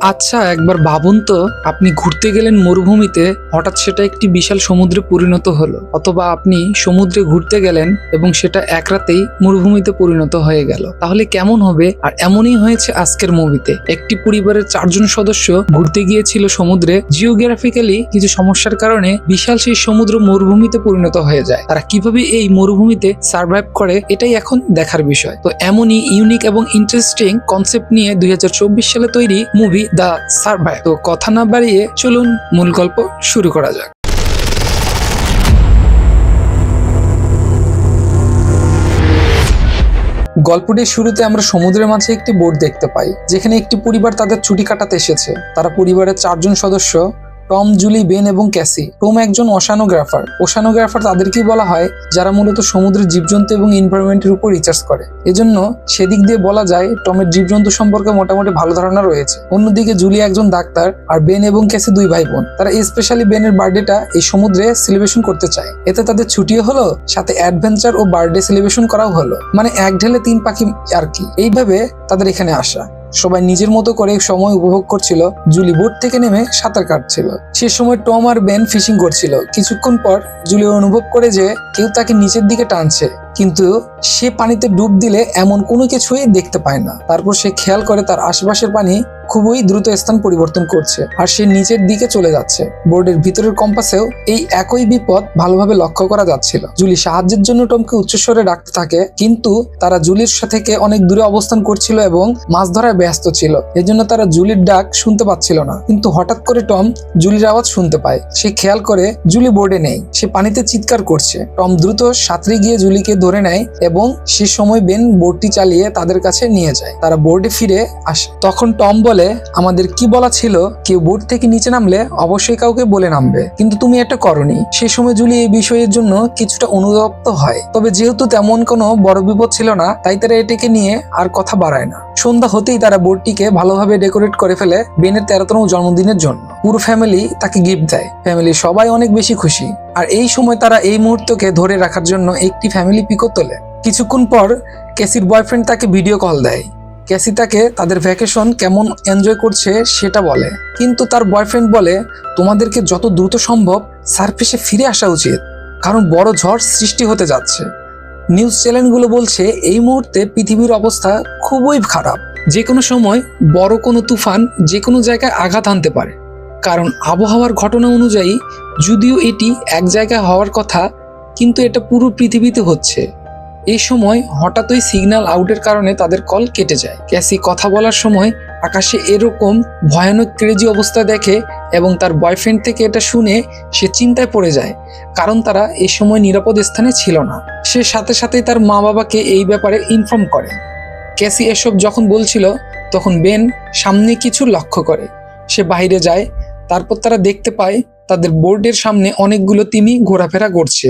আচ্ছা একবার ভাবুন তো, আপনি ঘুরতে গেলেন মরুভূমিতে, হঠাৎ সেটা একটি বিশাল সমুদ্রে পরিণত হলো। অথবা আপনি সমুদ্রে ঘুরতে গেলেন এবং সেটা এক রাতেই মরুভূমিতে পরিণত হয়ে গেল। তাহলে কেমন হবে? আর এমনই হয়েছে আজকের মুভিতে। একটি পরিবারের চারজন সদস্য ঘুরতে গিয়েছিল সমুদ্রে। জিওগ্রাফিক্যালি কিছু সমস্যার কারণে বিশাল সেই সমুদ্র মরুভূমিতে পরিণত হয়ে যায়। তারা কীভাবে এই মরুভূমিতে সার্ভাইভ করে, এটাই এখন দেখার বিষয়। তো এমনই ইউনিক এবং ইন্টারেস্টিং কনসেপ্ট নিয়ে দুই হাজার চব্বিশ সালে তৈরি মুভি দ্য সার্ভাই তো কথা না বাড়িয়ে চলুন মূল গল্প শুরু করা যাক। গল্পটির শুরুতে আমরা সমুদ্রের মাঝে একটি বোট দেখতে পাই, যেখানে একটি পরিবার তাদের ছুটি কাটাতে এসেছে। তারা পরিবারের চারজন সদস্য টম, জুলি, বেন এবং ক্যাসি। টম একজন ওশানোগ্রাফার। ওশানোগ্রাফার তাদেরকেই বলা হয় যারা মূলত সমুদ্রের জীবজন্তু এবং এনভায়রনমেন্টের উপর রিসার্চ করে। এজন্য সেদিক দিয়ে বলা যায় টমের জীবজন্তু সম্পর্কে মোটামুটি ভালো ধারণা রয়েছে। অন্যদিকে জুলি একজন ডাক্তার আর বেন এবং ক্যাসি দুই ভাই বোন তারা স্পেশালি বেনের বার্থডেটা এই সমুদ্রে সেলিব্রেশন করতে চায়। এতে তাদের ছুটিও হলো, সাথে অ্যাডভেঞ্চার ও বার্থডে সেলিব্রেশন করাও হলো। মানে এক ঢেলে তিন পাখি আর কি। এইভাবে তাদের এখানে আসা। সবাই নিজের মতো করে সময় উপভোগ করছিল। জুলি বোট থেকে নেমে সাঁতার কাটছিল। সে সময় টম আর বেন ফিশিং করছিল। কিছুক্ষণ পর জুলি অনুভব করে যে কেউ তাকে নিচের দিকে টানছে। কিন্তু সে পানিতে ডুব দিলে এমন কোনো কিছুই দেখতে পায় না। তারপর সে খেয়াল করে তার আশেপাশের পানি খুবই দ্রুত স্থান পরিবর্তন করছে আর সে নিচের দিকে চলে যাচ্ছে। বোর্ডের ভিতরের কম্পাসেও এই একই বিপদ ভালোভাবে লক্ষ্য করা যাচ্ছিল। জুলি সাহায্যের জন্য টমকে উচ্চস্বরে ডাকতে থাকে, কিন্তু তারা জুলির থেকে অনেক দূরে অবস্থান করছিল এবং মাছ ধরায় ব্যস্ত ছিল। এজন্য তারা জুলির ডাক শুনতে পাচ্ছিল না। কিন্তু হঠাৎ করে টম জুলির আওয়াজ শুনতে পায়। সে খেয়াল করে জুলি বোর্ডে নেই। সে পানিতে চিৎকার করছে। টম দ্রুত সাঁতরে গিয়ে জুলিকে ধরে নেয় এবং সে সময় বেন বোর্ডটি চালিয়ে তাদের কাছে নিয়ে যায়। তারা বোর্ডে ফিরে আসে। তখন টম বলে আমাদের কি বলা ছিল? কেউ বোর্ড থেকে নিচে নামলে অবশ্যই কাউকে বলে নামবে। কিন্তু তুমি এটা করনি। সে সময় জুলি এই বিষয়ের জন্য কিছুটা অনুতপ্ত হয়। তবে যেহেতু তেমন কোনো বড় বিপদ ছিল না, তাই তারা এটিকে নিয়ে আর কথা বাড়ায় না। সন্ধ্যা হতেই তারা বোর্ডটিকে ভালোভাবে ডেকোরেট করে ফেলে বেনের তেরোতম জন্মদিনের জন্য। পুরো ফ্যামিলি তাকে গিফট দেয়। ফ্যামিলি সবাই অনেক বেশি খুশি। আর এই সময় তারা এই মুহূর্তকে ধরে রাখার জন্য একটি ফ্যামিলি পিকও তোলে। কিছুক্ষণ পর কেসির বয়ফ্রেন্ড তাকে ভিডিও কল দেয়। ক্যাসি তাকে তাদের ভ্যাকেশন কেমন এনজয় করছে সেটা বলে। কিন্তু তার বয়ফ্রেন্ড বলে, তোমাদেরকে যত দ্রুত সম্ভব সারফেসে ফিরে আসা উচিত, কারণ বড় ঝড় সৃষ্টি হতে যাচ্ছে। নিউজ চ্যানেলগুলো বলছে, এই মুহূর্তে পৃথিবীর অবস্থা খুবই খারাপ। যে কোনো সময় বড় কোনো তুফান যে কোনো জায়গায় আঘাত আনতে পারে। কারণ আবহাওয়ার ঘটনা অনুযায়ী, যদিও এটি এক জায়গায় হওয়ার কথা, কিন্তু এটা পুরো পৃথিবীতে হচ্ছে। এই সময় হঠাৎই সিগন্যাল আউটের কারণে তাদের কল কেটে যায়। ক্যাসি কথা বলার সময় আকাশে এরকম ভয়ানক ক্রেজি অবস্থা দেখে এবং তার বয়ফ্রেন্ড থেকে এটা শুনে সে চিন্তায় পড়ে যায়, কারণ তারা এই সময় নিরাপদ স্থানে ছিল না। সে সাথে সাথেই তার মা বাবাকে এই ব্যাপারে ইনফর্ম করে। ক্যাসি এসব যখন বলছিল, তখন বেন সামনে কিছু লক্ষ্য করে। সে বাইরে যায়, তারপর তারা দেখতে পায়, তাদের বোর্ডের সামনে অনেকগুলো তিমি ঘোরাফেরা করছে।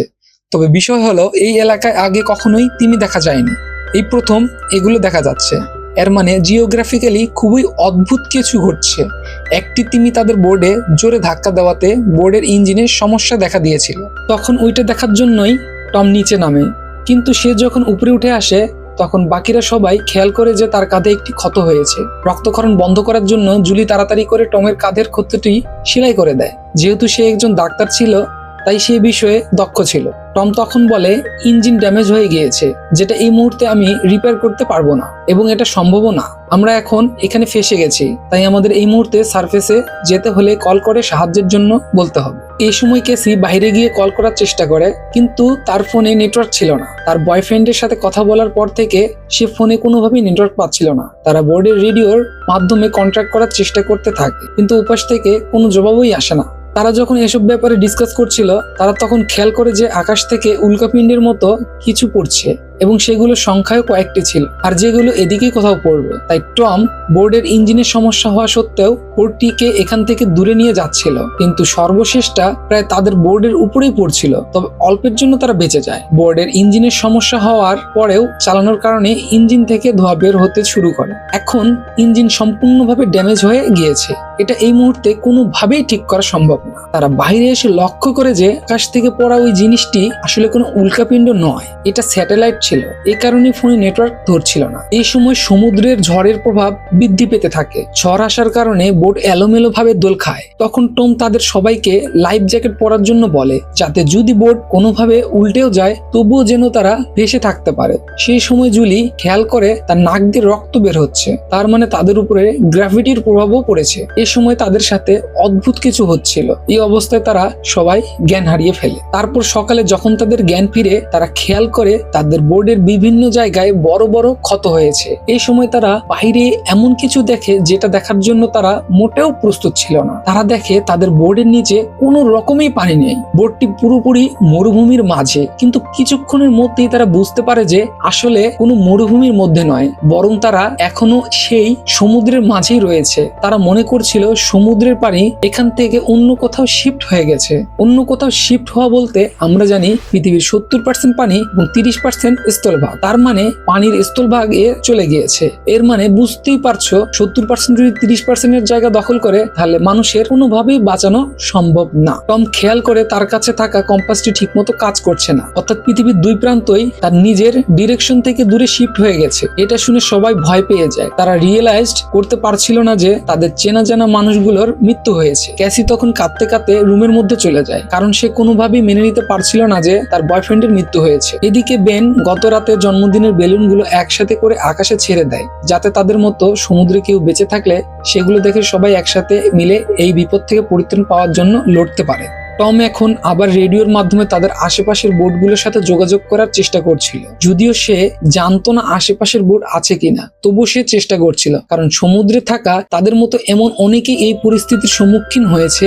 তবে বিষয় হলো, এই এলাকায় আগে কখনোই তিমি দেখা যায়নি। এই প্রথম এগুলো দেখা যাচ্ছে। এর মানে জিওগ্রাফিক্যালি খুবই অদ্ভুত কিছু ঘটছে। একটি তিমি তাদের বোর্ডে জোরে ধাক্কা দেওয়াতে বোর্ডের ইঞ্জিনের সমস্যা দেখা দিয়েছিল। তখন ওইটা দেখার জন্যই টম নিচে নামে। কিন্তু সে যখন উপরে উঠে আসে, তখন বাকিরা সবাই খেয়াল করে যে তার কাঁধে একটি ক্ষত হয়েছে। রক্তক্ষরণ বন্ধ করার জন্য জুলি তাড়াতাড়ি করে টমের কাঁধের ক্ষতটি সেলাই করে দেয়। যেহেতু সে একজন ডাক্তার ছিল তাই সে বিষয়ে দক্ষ ছিল। টম তখন বলে, ইঞ্জিন ড্যামেজ হয়ে গিয়েছে, যেটা এই মুহূর্তে আমি রিপেয়ার করতে পারব না, এবং এটা সম্ভবও না। আমরা এখন এখানে ফেসে গেছি, তাই আমাদের এই মুহূর্তে সার্ফেসে যেতে হলে কল করে সাহায্যের জন্য বলতে হবে। এই সময় কেসি বাইরে গিয়ে কল করার চেষ্টা করে, কিন্তু তার ফোনে নেটওয়ার্ক ছিল না। তার বয়ফ্রেন্ডের সাথে কথা বলার পর থেকে সে ফোনে কোনোভাবেই নেটওয়ার্ক পাচ্ছিল না। তারা বোর্ডের রেডিওর মাধ্যমে কন্ট্যাক্ট করার চেষ্টা করতে থাকে, কিন্তু উপাস থেকে কোনো জবাবই আসে না। তারা যখন এসব ব্যাপারে ডিসকাস করছিল, তারা তখন খেয়াল করে যে আকাশ থেকে উল্কাপিণ্ডের মতো কিছু পড়ছে। এবং সেগুলো সংখ্যায় কয়েকটি ছিল। আর যেগুলো এদিকে কোথাও পড়বে। তাই টম বোর্ডের ইঞ্জিনের সমস্যা হওয়া সত্ত্বেও বোর্ডটিকে এখান থেকে দূরে নিয়ে যাচ্ছিল। কিন্তু সর্বশেষটা প্রায় তাদের বোর্ডের উপরেই পড়ছিল। তবে অল্পের জন্য তারা বেঁচে যায়। বোর্ডের ইঞ্জিনের সমস্যা হওয়ার পরেও চালানোর কারণে ইঞ্জিন থেকে ধোঁয়া বের হতে শুরু করে। এখন ইঞ্জিন সম্পূর্ণভাবে ড্যামেজ হয়ে গিয়েছে। এটা এই মুহূর্তে কোনোভাবেই ঠিক করা সম্ভব না। তারা বাইরে এসে লক্ষ্য করে যে আকাশ থেকে পড়া ওই জিনিসটি আসলে কোনো উল্কাপিণ্ড নয়। এটা স্যাটেলাইট ছিল। এ কারণে ফোনে নেটওয়ার্ক ধরছিল না। এই সময় সমুদ্রের ঝড়ের প্রভাব বৃদ্ধি পেতে থাকে। ঝড় আসার কারণে বোট এলোমেলো ভাবে দোল খায়। তখন টম তাদের সবাইকে লাইফ জ্যাকেট পরার জন্য বলে, যাতে যদি বোট কোনোভাবে উল্টেও যায়, তবুও যেন তারা ভেসে থাকতে পারে। সেই সময় জুলি খেয়াল করে তার নাক দিয়ে রক্ত বের হচ্ছে। তার মানে তাদের উপরে গ্র্যাভিটির প্রভাবও পড়েছে। এ সময় তাদের সাথে অদ্ভুত কিছু হচ্ছিল। এই অবস্থায় তারা সবাই জ্ঞান হারিয়ে ফেলে। তারপর সকালে যখন তাদের জ্ঞান ফিরে, তারা খেয়াল করে তাদের বোর্ডের বিভিন্ন জায়গায় বড় বড় ক্ষত হয়েছে। এই সময় তারা বাইরে এমন কিছু দেখে যেটা দেখার জন্য তারা মোটেও প্রস্তুত ছিল না। তারা দেখে তাদের বোর্ডের নিচে কোনো রকমই পানি নেই। বোর্ডটি পুরোপুরি মরুভূমির মাঝে, কিন্তু কিছুক্ষণের মধ্যেই তারা বুঝতে পারে যে আসলে কোনো মরুভূমির মধ্যে নয়, বরং তারা এখনও সেই সমুদ্রের মাঝেই রয়েছে। তারা মনে করছিল সমুদ্রের পানি এখান থেকে অন্য কোথাও শিফট হয়ে গেছে। অন্য কোথাও শিফট হওয়া বলতে আমরা জানি পৃথিবীর সত্তর পার্সেন্ট পানি এবং তিরিশ পার্সেন্ট স্থলভাগ। তার মানে পানির স্থলভাগ এ চলে গিয়েছে। এর মানে বুঝতেই পারছ, সত্তর পার্সেন্ট যদি তিরিশ পার্সেন্টের জায়গা দখল করে, তাহলে মানুষের কোনোভাবেই বাঁচানো সম্ভব না। টম খেয়াল করে তার কাছে থাকা কম্পাসটি ঠিকমতো কাজ করছে না। অর্থাৎ পৃথিবীর দুই প্রান্তই তার নিজের ডিরেকশন থেকে দূরে শিফট হয়ে গেছে। এটা শুনে সবাই ভয় পেয়ে যায়। তারা রিয়েলাইজড করতে পারছিল না যে তাদের চেনা জানা মানুষগুলোর মৃত্যু হয়েছে। ক্যাসি তখন কাঁদতে কাঁদতে রুমের মধ্যে চলে যায়। কারণ সে কোনোভাবেই মেনে নিতে পারছিল না যে তার বয়ফ্রেন্ডের মৃত্যু হয়েছে। এদিকে বেন গত রাতে জন্মদিনের বেলুনগুলো একসাথে করে আকাশে ছেড়ে দেয়, যাতে তাদের মতো সমুদ্রে কেউ বেঁচে থাকলে সেগুলো দেখে সবাই একসাথে মিলে এই বিপদ থেকে পরিত্রাণ পাওয়ার জন্য লড়তে পারে। টম এখন আবার রেডিওর মাধ্যমে তাদের আশেপাশের বোটগুলোর সাথে যোগাযোগ করার চেষ্টা করছিল। যদিও সে জানতো না আশেপাশের বোট আছে কিনা তবু সে চেষ্টা করছিল, কারণ সমুদ্রে থাকা তাদের মতো এমন অনেকেই এই পরিস্থিতির সম্মুখীন হয়েছে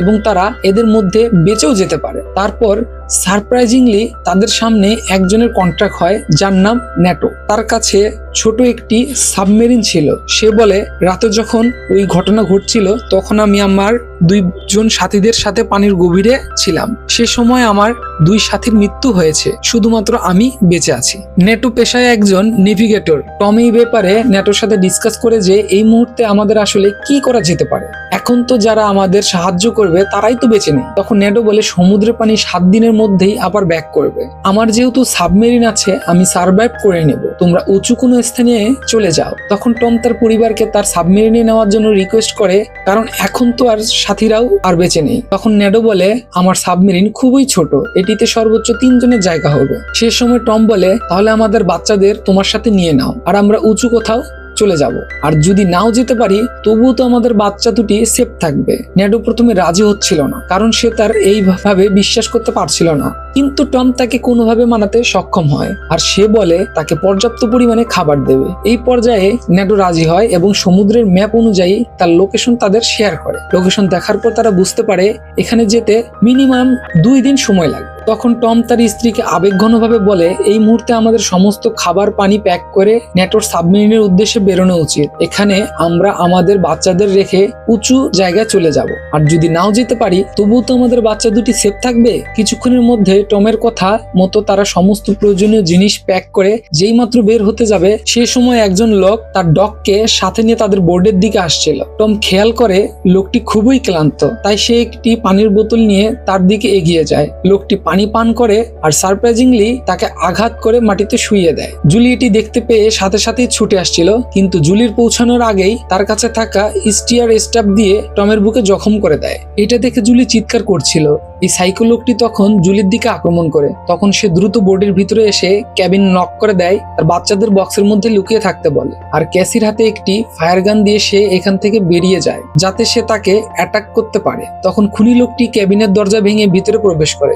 এবং তারা এদের মধ্যে বেঁচেও যেতে পারে। তারপর সারপ্রাইজিংলি তাদের সামনে একজনের কন্ট্রাক্ট হয়, যার নাম ন্যাটো তার কাছে ছোট একটি সাবমেরিন ছিল। সে বলে, রাতে যখন ওই ঘটনা ঘটছিল, তখন আমি আমার দুইজন সাথীদের সাথে পানির গভীরে ছিলাম। সে সময় আমার দুই সাথীর মৃত্যু হয়েছে। শুধুমাত্র আমি বেঁচে আছি। নেটো পেশায় একজন নেভিগেটর টম এই ব্যাপারে নেটোর সাথে ডিসকাস করে যে, এই মুহূর্তে আমাদের আসলে কি করা যেতে পারে? এখন তো যারা আমাদের সাহায্য করবে, তারাই তো বেঁচে নেই। তখন নেটো বলে, সমুদ্রের পানি সাত দিনের মধ্যেই আবার ব্যাক করবে। আমার যেহেতু সাবমেরিন আছে, আমি সার্ভাইভ করে নেব। তোমরা উঁচু কোনো স্থানে চলে যাও। তখন টম তার পরিবারকে তার সাবমেরিনে নেওয়ার জন্য রিকোয়েস্ট করে, কারণ এখন তো আর সাথীরাও আর বেঁচে নেই। তখন নেডো বলে, আমার সাবমেরিন খুবই ছোট, এটিতে সর্বোচ্চ তিনজনের জায়গা হবে। সে সময় টম বলে, তাহলে আমাদের বাচ্চাদের তোমার সাথে নিয়ে নাও, আর আমরা উঁচু কোথাও চলে যাব। আর যদি নাও যেতে পারি, তবুও তো আমাদের বাচ্চা দুটি সেফ থাকবে। নেডো প্রথমে রাজি হচ্ছিল না, কারণ সে তার এইভাবে বিশ্বাস করতে পারছিল না। কিন্তু টম তাকে কোনোভাবে মানাতে সক্ষম হয়, আর সে বলে তাকে পর্যাপ্ত পরিমাণে খাবার দেবে। এই পর্যায়ে নেডো রাজি হয় এবং সমুদ্রের ম্যাপ অনুযায়ী তার লোকেশন তাদের শেয়ার করে। লোকেশন দেখার পর তারা বুঝতে পারে, এখানে যেতে মিনিমাম দুই দিন সময় লাগবে। তখন টম তার স্ত্রীকে আবেগঘনভাবে বলে, এই মুহূর্তে আমাদের সমস্ত খাবার, পানি প্যাক করে নেটোর সাবমেরিনের উদ্দেশ্যে বেরোনো উচিত। এখানে আমরা আমাদের বাচ্চাদের রেখে উঁচু জায়গায় চলে যাব। আর যদি নাও যেতে পারি, তবুও তো আমাদের বাচ্চা দুটি সেফ থাকবে। কিছুক্ষণের মধ্যে টমের কথা মতো তারা সমস্ত প্রয়োজনীয় জিনিস প্যাক করে যেই মাত্র বের হতে যাবে, সে সময় একজন লোক তার ডগকে সাথে নিয়ে তাদের বোর্ডের দিকে আসছিল। টম খেয়াল করে লোকটি খুবই ক্লান্ত, তাই সে একটি পানির বোতল নিয়ে তার দিকে এগিয়ে যায়। লোকটি পানি পান করে আর সারপ্রাইজিংলি তাকে আঘাত করে মাটিতে শুইয়ে দেয়। জুলি এটি দেখতে পেয়ে সাথে সাথেই ছুটে আসছিল, কিন্তু জুলির পৌঁছানোর আগেই তার কাছে থাকা স্টিয়ার স্টাফ দিয়ে টমের বুকে জখম করে দেয়। এটা দেখে জুলি চিৎকার করছিল। এই সাইকো লোকটি তখন জুলির দিকে আক্রমণ করে। তখন সে দ্রুত বোর্ডের ভিতরে এসে ক্যাবিন নক করে দেয় আর বাচ্চাদের বক্সের মধ্যে লুকিয়ে থাকতে বলে। আর ক্যাসির হাতে একটি ফায়ার গান দিয়ে সে এখান থেকে বেরিয়ে যায়, যাতে সে তাকে অ্যাটাক করতে পারে। তখন খুনি লোকটি ক্যাবিনের দরজা ভেঙে ভিতরে প্রবেশ করে।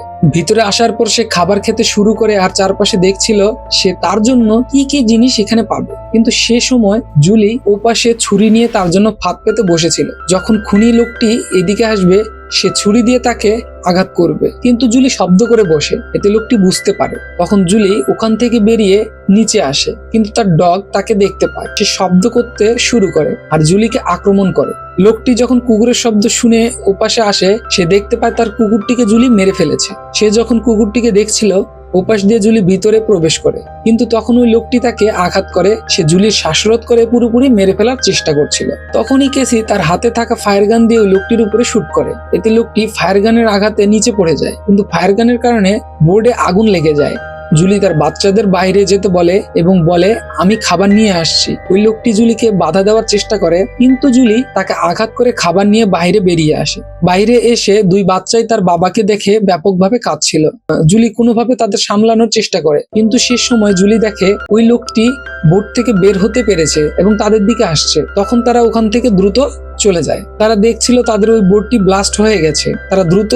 ভিতরে আসার পর সে খাবার খেতে শুরু করে আর চারপাশে দেখছিল সে তার জন্য কি কি জিনিস এখানে পাবে। কিন্তু সে সময় জুলি ওপাশে ছুরি নিয়ে তার জন্য ফাঁদ পেতে বসেছিল। যখন খুনি লোকটি এদিকে আসবে সে ছুরি দিয়ে তাকে আঘাত করবে। কিন্তু জুলি শব্দ করে বসে, এতে লোকটি বুঝতে পারে। তখন জুলি ওখান থেকে বেরিয়ে নিচে আসে, কিন্তু তার ডগ তাকে দেখতে পায়। সে শব্দ করতে শুরু করে আর জুলিকে আক্রমণ করে। লোকটি যখন কুকুরের শব্দ শুনে ওপাশে আসে, সে দেখতে পায় তার কুকুরটিকে জুলি মেরে ফেলেছে। সে যখন কুকুরটিকে দেখছিল ওপাশ দিয়ে জুলি ভিতরে প্রবেশ করে। কিন্তু তখন ওই লোকটি তাকে আঘাত করে, সে জুলির শ্বাসরোধ করে পুরোপুরি মেরে ফেলার চেষ্টা করছিল। তখনই কেসি তার হাতে থাকা ফায়ার গান দিয়ে ওই লোকটির উপরে শুট করে। এতে লোকটি ফায়ার গানের আঘাতে নিচে পড়ে যায়, কিন্তু ফায়ার গানের কারণে বোর্ডে আগুন লেগে যায়। জুলি তার বাচ্চাদের বাইরে যেতে বলে এবং বলে, আমি খাবার নিয়ে আসছি। ওই লোকটি জুলিকে বাধা দেওয়ার চেষ্টা করে, কিন্তু জুলি তাকে আঘাত করে খাবার নিয়ে বাইরে বেরিয়ে আসে। বাইরে এসে দুই বাচ্চাই তার বাবাকে দেখে ব্যাপকভাবে কাঁদছিল। জুলি কোনোভাবে তাদের সামলানোর চেষ্টা করে, কিন্তু সে সময় জুলি দেখে ওই লোকটি বোট থেকে বের হতে পেরেছে এবং তাদের দিকে আসছে। তখন তারা ওখান থেকে দ্রুত চলে যায়। তারা দেখছিল তাদের ওই বোটটি ব্লাস্ট হয়ে গেছে। তারা দ্রুত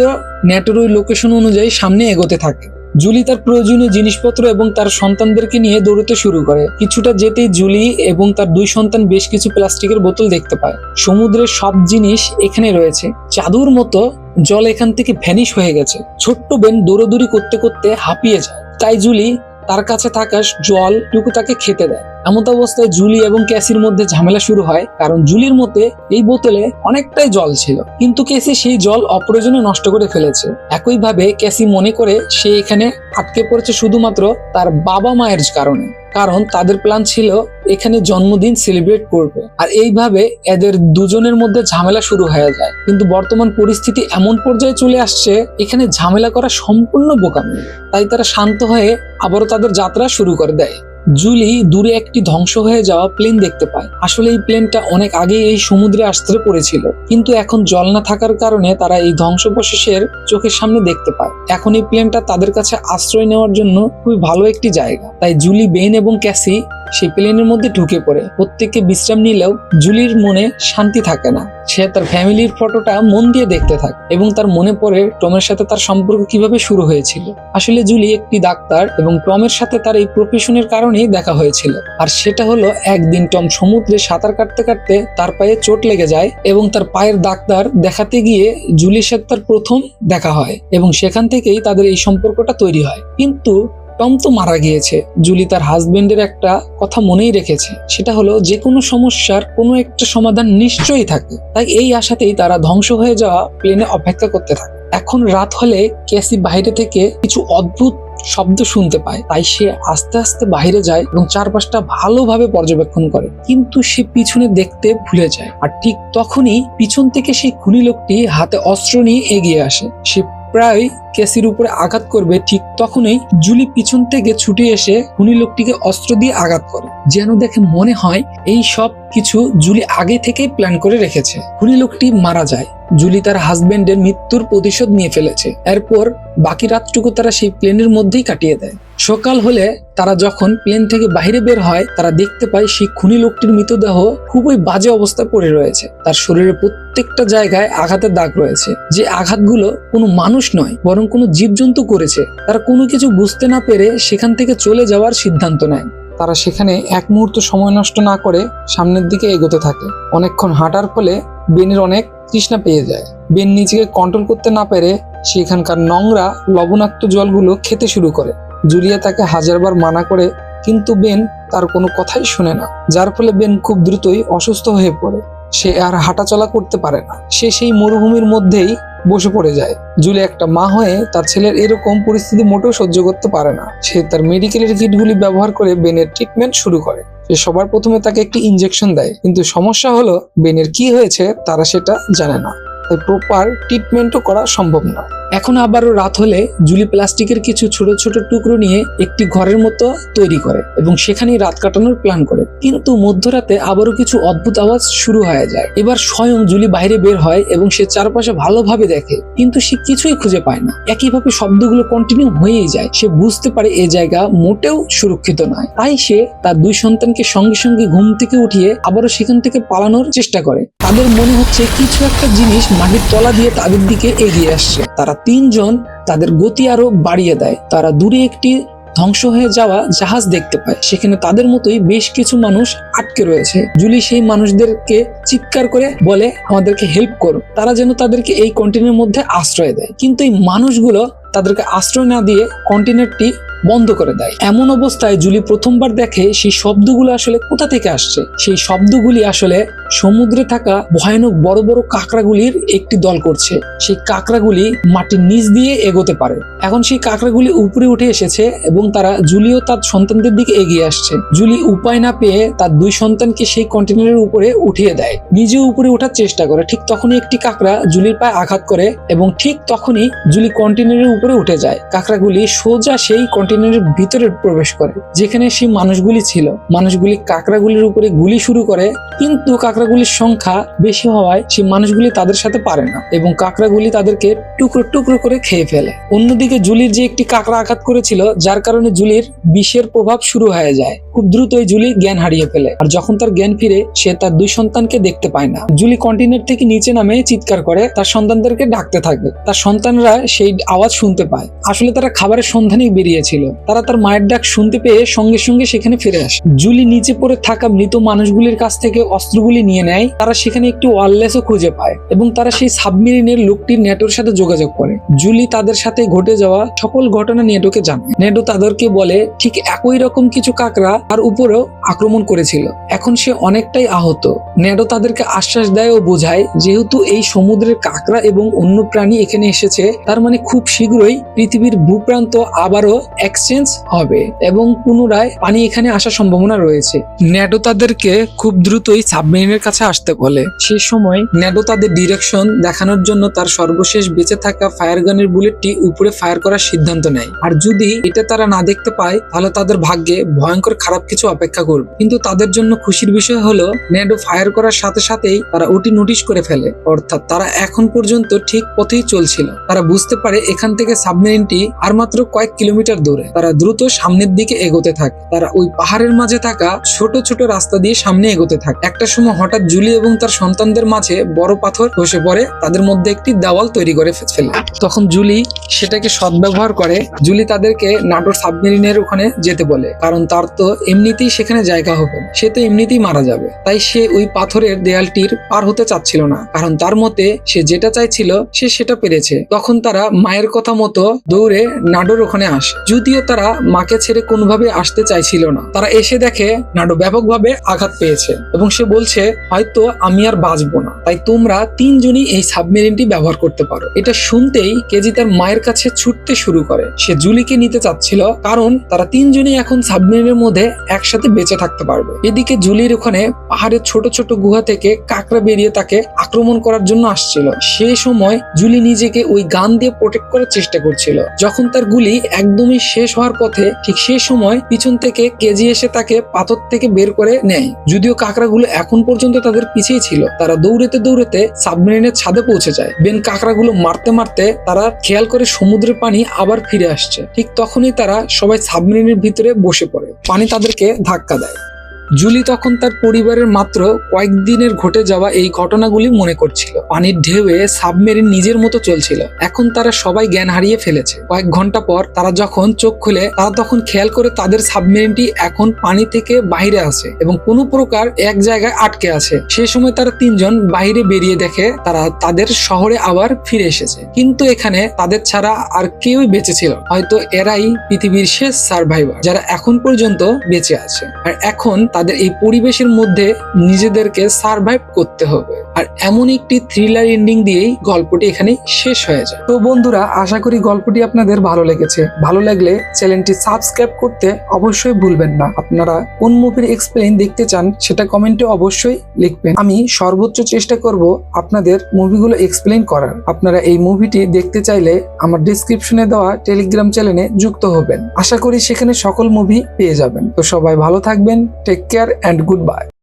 নেটের ওই লোকেশন অনুযায়ী সামনে এগোতে থাকে। জুলি তার প্রয়োজনীয় জিনিসপত্র এবং তার সন্তানদেরকে নিয়ে দৌড়তে শুরু করে। কিছুটা যেতেই জুলি এবং তার দুই সন্তান বেশ কিছু প্লাস্টিকের বোতল দেখতে পায়। সমুদ্রের সব জিনিস এখানে রয়েছে। চাদুর মতো জল এখান থেকে ভ্যানিশ হয়ে গেছে। ছোট্ট বেন দৌড়দৌড়ি করতে করতে হাঁপিয়ে যায়। তাই জুলি তার কাছে থাকা জল টুকু তাকে খেতে দেয়। এমত অবস্থায় জুলি এবং ক্যাসির মধ্যে ঝামেলা শুরু হয়, কারণ জুলির মতে এই বোতলে অনেকটাই জল ছিল, কিন্তু ক্যাসি সেই জল অপ্রয়োজনে নষ্ট করে ফেলেছে। একইভাবে ক্যাসি মনে করে সে এখানে আটকে পড়েছে শুধুমাত্র তার বাবা মায়ের কারণে, কারণ তাদের প্ল্যান ছিল এখানে জন্মদিন সেলিব্রেট করবে। আর এইভাবে এদের দুজনের মধ্যে ঝামেলা শুরু হয়ে যায়। কিন্তু বর্তমান পরিস্থিতি এমন পর্যায়ে চলে আসছে, এখানে ঝামেলা করা সম্পূর্ণ বোকামি। তাই তারা শান্ত হয়ে আবারও তাদের যাত্রা শুরু করে দেয়। জুলি দূরে একটি ধ্বংস হয়ে যাওয়া প্লেন দেখতে পায়। আসলে এই প্লেনটা অনেক আগে এই সমুদ্রে আসতে পড়েছিল। কিন্তু এখন জল না থাকার কারণে তারা এই ধ্বংসবশেষের চোখের সামনে দেখতে পায়। এখন এই প্লেনটা তাদের কাছে আশ্রয় নেওয়ার জন্য খুবই ভালো একটি জায়গা। তাই জুলি, বেন এবং ক্যাসি সেই প্লেনের মধ্যে ঢুকে পড়ে। প্রত্যেককে বিশ্রাম নিলেও জুলির মনে শান্তি থাকে না। সে তার ফ্যামিলির ফটোটা মন দিয়ে দেখতে থাকে এবং তার মনে পড়ে টমের সাথে তার সম্পর্ক কীভাবে শুরু হয়েছিল। আসলে জুলি একটি ডাক্তার এবং টমের সাথে তার এই প্রফেশনের কারণেই দেখা হয়েছিল। আর সেটা হলো, একদিন টম সমুদ্রে সাঁতার কাটতে কাটতে তার পায়ে চোট লেগে যায় এবং তার পায়ের ডাক্তার দেখাতে গিয়ে জুলির সাথে তার প্রথম দেখা হয় এবং সেখান থেকেই তাদের এই সম্পর্কটা তৈরি হয়। কিন্তু টম তো মারা গিয়েছে। জুলি তার হাজবেন্ডের একটা কথা মনেই রেখেছে। সেটা হলো যে কোনো সমস্যার কোনো একটা সমাধান নিশ্চয়ই থাকে। তাই এই আশাতেই তারা ধ্বংস হয়ে যাওয়া প্লেনে অপেক্ষা করতে থাকে। এখন রাত হলে ক্যাসি বাইরে থেকে কিছু অদ্ভুত শব্দ শুনতে পায়। তাই সে আস্তে আস্তে বাইরে যায় এবং চারপাশটা ভালোভাবে পর্যবেক্ষণ করে। কিন্তু সে পিছনে দেখতে ভুলে যায়। আর ঠিক তখনই পিছন থেকে সেই খুনি লোকটি হাতে অস্ত্র নিয়ে এগিয়ে আসে। সে প্রায় কেসির উপরে আঘাত করবে, ঠিক তখনই জুলি পিছন থেকে ছুটে এসে হুনি লোকটিকে অস্ত্র দিয়ে আঘাত করে। যেন দেখে মনে হয় এই সব কিছু জুলি আগে থেকেই প্ল্যান করে রেখেছে। হুনি লোকটি মারা যায়। জুলি তার হাজবেন্ডের মৃত্যুর প্রতিশোধ নিয়ে ফেলেছে। এরপর বাকি রাতটুকু তারা সেই প্লেনের মধ্যেই কাটিয়ে দেয়। সকাল হলে তারা যখন প্লেন থেকে বাইরে বের হয়, তারা দেখতে পায় সেই খুনি লোকটির মৃতদেহ খুবই বাজে অবস্থায় পড়ে রয়েছে। তার শরীরের প্রত্যেকটা জায়গায় আঘাতের দাগ রয়েছে। যে আঘাতগুলো কোনো মানুষ নয়, বরং কোনো জীবজন্তু করেছে, তারা কোনো কিছু বুঝতে না পেরে সেখান থেকে চলে যাওয়ার সিদ্ধান্ত নেয়। তারা সেখানে এক মুহূর্ত সময় নষ্ট না করে সামনের দিকে এগোতে থাকে। অনেকক্ষণ হাঁটার ফলে বেনের অনেক তৃষ্ণা পেয়ে যায়। বেন নিজেকে কন্ট্রোল করতে না পেরে সেখানকার নোংরা, লবণাক্ত জলগুলো খেতে শুরু করে। জুলিয়া তাকে হাজারবার মানা করে, কিন্তু বেন তার কোনো কথাই শুনে না, যার ফলে বেন খুব দ্রুতই অসুস্থ হয়ে পড়ে। সে আর হাঁটাচলা করতে পারে না। সে সেই মরুভূমির মধ্যেই বসে পড়ে যায়। জুলি একটা মা হয়ে তার ছেলের এরকম পরিস্থিতি মোটেও সহ্য করতে পারে না। সে তার মেডিকেলের কিটগুলি ব্যবহার করে বেনের ট্রিটমেন্ট শুরু করে। সে সবার প্রথমে তাকে একটি ইনজেকশন দেয়, কিন্তু সমস্যা হলো বেনের কি হয়েছে তারা সেটা জানে না। তাই প্রপার ট্রিটমেন্টও করা সম্ভব নয়। এখন আবারও রাত হলে জুলি প্লাস্টিকের কিছু ছোট ছোট টুকরো নিয়ে একটি ঘরের মতো তৈরি করে এবং সেখানেই রাত কাটানোর প্ল্যান করে। কিন্তু মধ্যরাতে আবারও কিছু অদ্ভুত আওয়াজ শুরু হয়ে যায়। এবার স্বয়ং জুলি বাইরে বের হয় এবং সে চারপাশে ভালোভাবে দেখে, কিন্তু সে কিছুই খুঁজে পায় না। একইভাবে শব্দগুলো কন্টিনিউ হয়েই যায়। সে বুঝতে পারে এ জায়গা মোটেও সুরক্ষিত নয়। তাই সে তার দুই সন্তানকে সঙ্গে সঙ্গে ঘুম থেকে উঠিয়ে আবারও সেখান থেকে পালানোর চেষ্টা করে। তাদের মনে হচ্ছে কিছু একটা জিনিস মাটির তলা দিয়ে তাদের দিকে এগিয়ে আসছে। তারা তিনজন তাদের গতি আরও বাড়িয়ে দেয়। তারা দূরে একটি ধ্বংস হয়ে যাওয়া জাহাজ দেখতে পায়। সেখানে তাদের মতোই বেশ কিছু মানুষ আটকে রয়েছে। জুলি সেই মানুষদেরকে চিৎকার করে বলে, আমাদেরকে হেল্প করো। তারা যেন তাদেরকে এই কন্টেনের মধ্যে আশ্রয় দেয়। কিন্তু এই মানুষগুলো তাদেরকে আশ্রয় না দিয়ে কন্টেনারটি বন্ধ করে দেয়। এমন অবস্থায় জুলি প্রথমবার দেখে সেই শব্দগুলো আসলে কোথা থেকে আসছে? সেই শব্দগুলি আসলে সমুদ্রে থাকা ভয়ানক বড় বড় কাঁকড়াগুলির একটি দল করছে। সেই কাঁকড়াগুলি মাটির নিচ দিয়ে এগোতে পারে। এখন সেই কাঁকড়াগুলি উপরে উঠে এসেছে এবং তারা জুলিও তার সন্তানদের দিকে এগিয়ে আসছে। জুলি উপায় না পেয়ে তার দুই সন্তানকে সেই কন্টেনারের উপরে উঠিয়ে দেয়। নিজে উপরে ওঠার চেষ্টা করে। ঠিক তখনই একটি কাঁকড়া জুলির পায়ে আঘাত করে এবং ঠিক তখনই জুলি কন্টেনারের উপরে উঠে যায়। কাঁকড়াগুলি সোজা সেই কন্টেনারের ভিতরে প্রবেশ করে, যেখানে সেই মানুষগুলি ছিল। মানুষগুলি কাকড়াগুলির উপরে গুলি শুরু করে, কিন্তু কাকড়াগুলির সংখ্যা বেশি হওয়ায় সেই মানুষগুলি তাদের সাথে পারে না এবং কাকড়াগুলি তাদেরকে টুকরো টুকরো করে খেয়ে ফেলে। অন্যদিকে জুলির যে একটি কাকড়া আঘাত করেছিল, যার কারণে জুলির বিষের প্রভাব শুরু হয়ে যায়। খুব দ্রুতই জুলি জ্ঞান হারিয়ে ফেলে আর যখন তার জ্ঞান ফিরে, সে তার দুই সন্তানকে দেখতে পায় না। জুলি কন্টেনার থেকে নিচে নামে চিৎকার করে, তার সন্তানদেরকে ডাকতে থাকে। তার সন্তানরা সেই আওয়াজ শুনতে পায়। আসলে তারা খাবারের সন্ধানেই বেরিয়েছিল। তারা তার মায়ের ডাক শুনতে পেয়ে সঙ্গে সঙ্গে সেখানে ফিরে আসে। জুলি নিচে পড়ে থাকা মৃত মানুষগুলির কাছ থেকে অস্ত্রগুলি নিয়ে নেয়। তারা সেখানে একটি ওয়ারলেসও খুঁজে পায় এবং তারা সেই সাবমেরিনের লোকটির নেটোর সাথে যোগাযোগ করে। জুলি তাদের সাথে ঘটে যাওয়া সকল ঘটনা নেটোকে জানায়। নেটো তাদেরকে বলে, ঠিক একই রকম কিছু কাকড়া তার উপরেও আক্রমণ করেছিল। এখন সে অনেকটাই আহত। নেডো তাদেরকে আশ্বাস দেয় ও বোঝায়, যেহেতু এই সমুদ্রের কাকড়া এবং অন্য প্রাণী এখানে এসেছে, তার মানে খুব শীঘ্রই পৃথিবীর ভূপ্রান্ত আবারও এক্সচেঞ্জ হবে এবং পুনরায় পানি এখানে আসার সম্ভাবনা রয়েছে। ন্যাডো তাদেরকে খুব দ্রুতই সাবমেরিনের কাছে আসতে বলে। সে সময় ন্যাডো তাদের ডিরেকশন দেখানোর জন্য তার সর্বশেষ বেঁচে থাকা ফায়ার গানের বুলেটটি উপরে ফায়ার করার সিদ্ধান্ত নেয়। আর যদি এটা তারা না দেখতে পায়, তাহলে তাদের ভাগ্যে ভয়ঙ্কর খারাপ কিছু অপেক্ষা করবে। কিন্তু তাদের জন্য খুশির বিষয় হলো ন্যাডো ফায়ার করার সাথে সাথেই তারা ওটি নোটিশ করে ফেলে। অর্থাৎ তারা এখন পর্যন্ত ঠিক পথেই চলছিল। তারা বুঝতে পারে এখান থেকে সাবমেরিনটি আর মাত্র কয়েক কিলোমিটার দূরে। তারা দ্রুত সামনের দিকে এগোতে থাকে। তারা ওই পাহাড়ের মাঝে থাকা ছোট ছোট রাস্তা দিয়ে সামনে এগোতে থাকে। একটা সময় হঠাৎ জুলি এবং তার সন্তানদের মাঝে বড় পাথর বসে পড়ে। তাদের মধ্যে একটি দেওয়াল তৈরি করে ফেলে। তখন জুলি সেটাকে সদ্ব্যবহার করে। জুলি তাদেরকে নাটোর সাবমেরিনের ওখানে যেতে বলে। কারণ তার তো এমনিতেই সেখানে জায়গা হবে। সে তো এমনিতেই মারা যাবে। তাই সে ওই পাথরের দেয়ালটির পার হতে চাচ্ছিল না। কারণ তার মতে সে যেটা চাইছিল, সে সেটা পেরেছে। তখন তারা মায়ের কথা মতো দৌড়ে নাডোর ওখানে আসে। যদিও তারা মাকে ছেড়ে কোনোভাবে আসতে চাইছিল না। তারা এসে দেখে নাডু ব্যাপকভাবে আঘাত পেয়েছে এবং সে বলছে, হয়তো আমি আর বাঁচবো না। তাই তোমরা তিনজনই এই সাবমেরিনটি ব্যবহার করতে পারো। এটা শুনতেই কেজি তার মায়ের কাছে ছুটতে শুরু করে। সে জুলিকে নিতে চাচ্ছিল, কারণ তারা তিনজনই এখন সাবমেরিনের মধ্যে একসাথে বেঁচে থাকতে পারবে। এদিকে জুলির ওখানে পাহাড়ের ছোট ছোট গুহা থেকে কাকড়া বেরিয়ে তাকে আক্রমণ করার জন্য আসছিল। সেই সময় জুলি নিজেকে ওই গান দিয়ে প্রোটেক্ট করার চেষ্টা করছিল। যখন তার গুলি একদমই শেষ হওয়ার পথে ঠিক সেই সময় পিছন থেকে কেজি এসে তাকে পাথর থেকে বের করে নেয়। যদিও কাকড়াগুলো এখন পর্যন্ত তাদের পিছিয়ে ছিল। তারা দৌড়েতে দৌড়েতে সাবমেরিনের ছাদে পৌঁছে যায়। বেন কাকড়াগুলো মারতে মারতে তারা খেয়াল করে সমুদ্রের পানি আবার ফিরে আসছে। ঠিক তখনই তারা সবাই সাবমেরিনের ভিতরে বসে পড়ে। পানি তাদেরকে ধাক্কা দেয়। জুলি তখন তার পরিবারের মাত্র কয়েকদিনের ঘটে যাওয়া এই ঘটনাগুলি মনে করছিল। পানির ঢেউয়ে সাবমেরিন নিজের মতো চলছিল। এখন তারা সবাই জ্ঞান হারিয়ে ফেলেছে। কয়েক ঘণ্টা পর তারা যখন চোখ খুলে, তারা তখন খেয়াল করে তাদের সাবমেরিনটি এখন পানি থেকে বাইরে আছে এবং কোনো প্রকার এক জায়গায় আটকে আছে। সে সময় তারা তিনজন বাইরে বেরিয়ে দেখে তারা তাদের শহরে আবার ফিরে এসেছে। কিন্তু এখানে তাদের ছাড়া আর কেউই বেঁচে ছিল হয়তো এরাই পৃথিবীর শেষ সার্ভাইভার যারা এখন পর্যন্ত বেঁচে আছে। আর এখন তাদের এই পরিবেশের মধ্যে নিজেদেরকে সার্ভাইভ করতে হবে। আর এমন একটি থ্রিলার এন্ডিং দিয়েই গল্পটি এখানে শেষ হয়ে যায়। তো বন্ধুরা, আশা করি গল্পটি আপনাদের ভালো লেগেছে। ভালো লাগলে চ্যানেলটি সাবস্ক্রাইব করতে অবশ্যই ভুলবেন না। আপনারা কোন মুভির এক্সপ্লেইন দেখতে চান, সেটা কমেন্টে অবশ্যই লিখবেন। আমি সর্বোচ্চ চেষ্টা করব আপনাদের মুভিগুলো এক্সপ্লেন করার। আপনারা এই মুভিটি দেখতে চাইলে আমার ডিসক্রিপশনে দেওয়া টেলিগ্রাম চ্যানেলে যুক্ত হবেন। আশা করি সেখানে সকল মুভি পেয়ে যাবেন। তো সবাই ভালো থাকবেন। take care and good bye